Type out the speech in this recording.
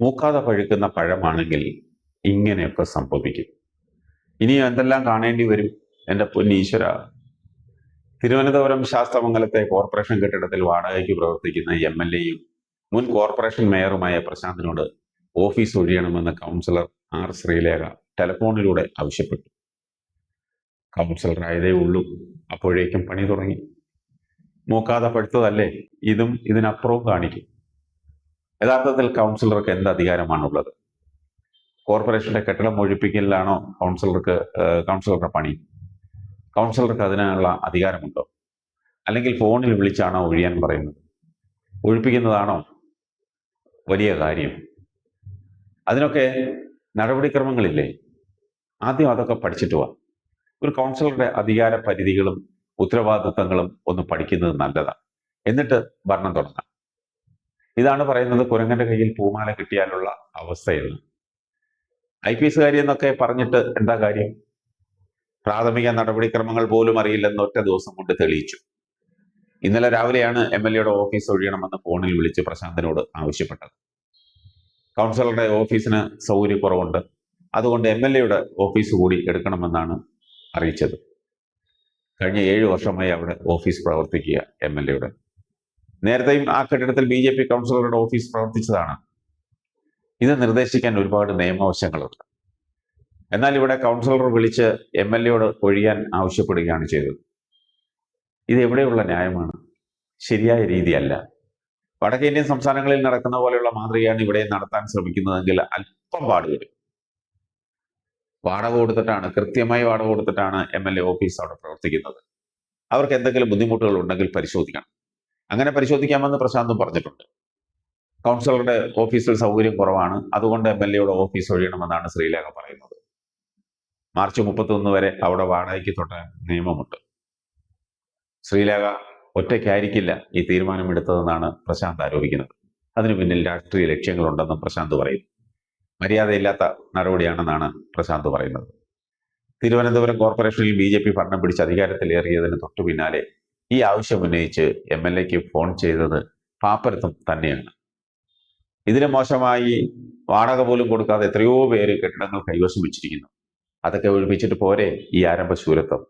മൂക്കാതെ പഴുക്കുന്ന പഴമാണെങ്കിൽ ഇങ്ങനെയൊക്കെ സംഭവിക്കും. ഇനി എന്തെല്ലാം കാണേണ്ടി വരും? എന്റെ പൊന്നീശ്വര തിരുവനന്തപുരം ശാസ്തമംഗലത്തെ കോർപ്പറേഷൻ കെട്ടിടത്തിൽ വാടകയ്ക്ക് പ്രവർത്തിക്കുന്ന എം എൽ എയും മുൻ കോർപ്പറേഷൻ മേയറുമായ പ്രശാന്തിനോട് ഓഫീസ് ഒഴിയണമെന്ന് കൗൺസിലർ ആർ ശ്രീലേഖ ടെലഫോണിലൂടെ ആവശ്യപ്പെട്ടു. കൗൺസിലർ ആയതേ ഉള്ളൂ. അപ്പോഴേക്കും പണി തുടങ്ങി. മൂക്കാതെ പഴുത്തതല്ലേ? ഇതും ഇതിനപ്പുറവും കാണിക്കും. യഥാർത്ഥത്തിൽ കൗൺസിലർക്ക് എന്ത് അധികാരമാണുള്ളത്? കോർപ്പറേഷന്റെ കെട്ടിടം ഒഴിപ്പിക്കലിലാണോ കൗൺസിലർക്ക് കൗൺസിലറുടെ പണി? കൗൺസിലർക്ക് അതിനുള്ള അധികാരമുണ്ടോ? അല്ലെങ്കിൽ ഫോണിൽ വിളിച്ചാണോ ഒഴിയാൻ പറയുന്നത്? ഒഴിപ്പിക്കുന്നതാണോ വലിയ കാര്യം? അതിനൊക്കെ നടപടിക്രമങ്ങളില്ലേ? ആദ്യം അതൊക്കെ പഠിച്ചിട്ട് വാ. ഒരു കൗൺസിലറുടെ അധികാര പരിധികളും ഉത്തരവാദിത്തങ്ങളും ഒന്ന് പഠിക്കുന്നത് നല്ലതാണ് എന്നിട്ട് ഭരണം തുടങ്ങാം. ഇതാണ് പറയുന്നത് കുരങ്ങന്റെ കയ്യിൽ പൂമാല കിട്ടിയാലുള്ള അവസ്ഥയെന്ന് ഐ പി എസ്കാരി എന്നൊക്കെ പറഞ്ഞിട്ട് എന്താ കാര്യം? പ്രാഥമിക നടപടിക്രമങ്ങൾ പോലും അറിയില്ലെന്ന് ഒറ്റ ദിവസം കൊണ്ട് തെളിയിച്ചു. ഇന്നലെ രാവിലെയാണ് എം എൽ എയുടെ ഓഫീസ് ഒഴിയണമെന്ന് ഫോണിൽ വിളിച്ച് പ്രശാന്തനോട് ആവശ്യപ്പെട്ടത്. കൗൺസിലറുടെ ഓഫീസിന് സൗകര്യക്കുറവുണ്ട് അതുകൊണ്ട് എം എൽ എയുടെ ഓഫീസ് കൂടി എടുക്കണമെന്നാണ് അറിയിച്ചത്. കഴിഞ്ഞ ഏഴ് വർഷമായി അവിടെ ഓഫീസ് പ്രവർത്തിക്കുക എം എൽ എയുടെ നേരത്തെയും ആ കെട്ടിടത്തിൽ ബി ജെ പി കൗൺസിലറുടെ ഓഫീസ് പ്രവർത്തിച്ചതാണ്. ഇത് നിർദ്ദേശിക്കാൻ ഒരുപാട് നിയമവശങ്ങളുണ്ട്. എന്നാൽ ഇവിടെ കൗൺസിലർ വിളിച്ച് എം എൽ എയോട് ഒഴിയാൻ ആവശ്യപ്പെടുകയാണ് ചെയ്തത്. ഇത് എവിടെയുള്ള ന്യായമാണ്? ശരിയായ രീതിയല്ല. വടക്കേ ഇന്ത്യൻ സംസ്ഥാനങ്ങളിൽ നടക്കുന്ന പോലെയുള്ള മാതൃകയാണ് ഇവിടെ നടത്താൻ ശ്രമിക്കുന്നതെങ്കിൽ അല്പം പാടുവരും വാടക കൊടുത്തിട്ടാണ് കൃത്യമായി വാടക കൊടുത്തിട്ടാണ് എം എൽ എ ഓഫീസ് അവിടെ പ്രവർത്തിക്കുന്നത്. അവർക്ക് എന്തെങ്കിലും ബുദ്ധിമുട്ടുകൾ ഉണ്ടെങ്കിൽ പരിശോധിക്കണം. അങ്ങനെ പരിശോധിക്കാമെന്ന് പ്രശാന്തും പറഞ്ഞിട്ടുണ്ട്. കൗൺസിലറുടെ ഓഫീസിൽ സൗകര്യം കുറവാണ്. അതുകൊണ്ട് എം എൽ എയുടെ ഓഫീസ് ഒഴിയണമെന്നാണ് ശ്രീലേഖ പറയുന്നത്. മാർച്ച് മുപ്പത്തൊന്ന് വരെ അവിടെ വാടകയ്ക്ക് തൊട്ട നിയമമുണ്ട്. ശ്രീലേഖ ഒറ്റയ്ക്കായിരിക്കില്ല ഈ തീരുമാനമെടുത്തതെന്നാണ് പ്രശാന്ത് ആരോപിക്കുന്നത്. അതിനു പിന്നിൽ രാഷ്ട്രീയ ലക്ഷ്യങ്ങളുണ്ടെന്നും പ്രശാന്ത് പറയുന്നു. മര്യാദയില്ലാത്ത നടപടിയാണെന്നാണ് പ്രശാന്ത് പറയുന്നത്. തിരുവനന്തപുരം കോർപ്പറേഷനിൽ ബി ജെ പി ഭരണം പിടിച്ച് അധികാരത്തിലേറിയതിന് തൊട്ടു പിന്നാലെ ഈ ആവശ്യം ഉന്നയിച്ച് എം എൽ എക്ക് ഫോൺ ചെയ്തത് പാപ്പരത്തും തന്നെയാണ്. ഇതിന് മോശമായി വാടക പോലും കൊടുക്കാതെ എത്രയോ പേര് കെട്ടിടങ്ങൾ കൈവശം വെച്ചിരിക്കുന്നു. അതൊക്കെ ഒഴിപ്പിച്ചിട്ട് പോരെ ഈ ആരംഭ ശൂരത്വം?